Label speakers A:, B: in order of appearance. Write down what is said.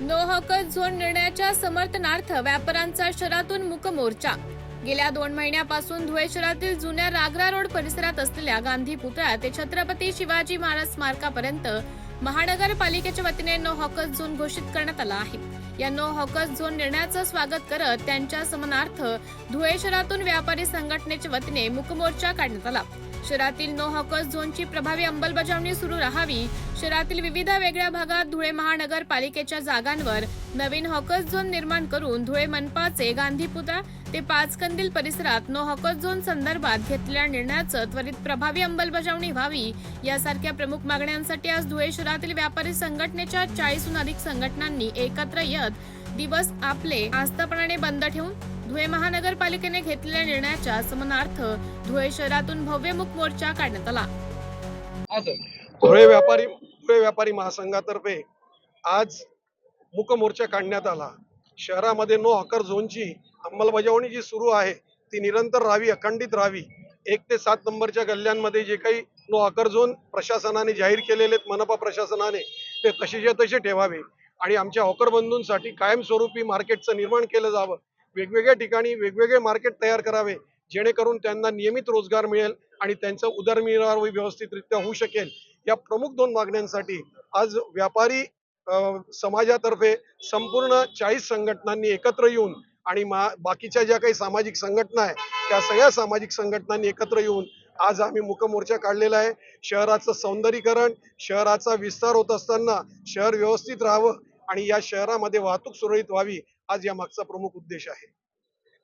A: No हकत zone निर्णयाच्या समर्थनार्थ व्यापाऱ्यांचा शहरातून मुक मोर्चा गेल्या दोन महिन्यापासून धुळे शहरातील जुन्या रागरा रोड परिसरात असलेल्या गांधी पुतळा ते छत्रपती शिवाजी महाराज स्मारकापर्यंत महानगरपालिकेच्या वतीने नो हॉकस झोन घोषित करण्यात आला आहे. या नो हॉकस झोन निर्णयाचं स्वागत करत त्यांच्या समनार्थ धुळे शहरातून व्यापारी संघटनेच्या वतीने मुकमोर्चा काढण्यात आला. शहरातील नो हॉकस झोनची प्रभावी अंमलबजावणी सुरू राहावी शहरातील विविध वेगळ्या भागात धुळे महानगरपालिकेच्या जागांवर नवीन हॉकस झोन निर्माण करून धुळे मनपाचे गांधीपुतळा ते पाचकंदील परिसरात नो हॉकस झोन संदर्भात घेतलेल्या निर्णयाचं त्वरित प्रभावी अंमलबजावणी व्हावी यासारख्या प्रमुख मागण्यांसाठी आज धुळे शहरातील व्यापारी संघटनेच्या चाळीसहून अधिक संघटनांनी एकत्र येत दिवस आपले आस्थापणाने बंद ठेवून धुळे महानगरपालिकेने घेतलेल्या निर्णयाच्या समनार्थ धुळे शहरातून भव्य मोर्चा काढण्यात आला.
B: धुळे व्यापारी धुळे व्यापारी महासंघातर्फे आज मुकमोर्चा काढण्यात आला. शहरामध्ये नो हकर झोनची अंमलबजावणी जी सुरू आहे ती निरंतर राहावी अखंडित राहावी. एक ते सात नंबरच्या गल्ल्यांमध्ये जे काही नो हकर झोन प्रशासनाने जाहीर केलेले आहेत मनपा प्रशासनाने ते तसेच्या तसे ठेवावे. आणि आमच्या हॉकर बंधूंसाठी कायमस्वरूपी मार्केटचं निर्माण केलं जावं. वेगवेगळ्या ठिकाणी वेगवेगळे मार्केट तयार करावे जेणेकरून त्यांना नियमित रोजगार मिळेल आणि त्यांचा उदरनिर्वाह व्यवस्थितरित्या होऊ शकेल. या प्रमुख दोन मागण्यांसाठी आज व्यापारी समाजातर्फे संपूर्ण चाळीस संघटनांनी एकत्र येऊन आणि मा बाकीच्या ज्या काही सामाजिक संघटना आहे त्या सगळ्या सामाजिक संघटनांनी एकत्र येऊन आज आम्ही मुकमोर्चा काढलेला आहे. शहराचं सौंदर्यीकरण शहराचा विस्तार होत असताना शहर व्यवस्थित राहावं आणि या शहरामध्ये वाहतूक सुरळीत व्हावी आज या मागचा प्रमुख उद्देश आहे.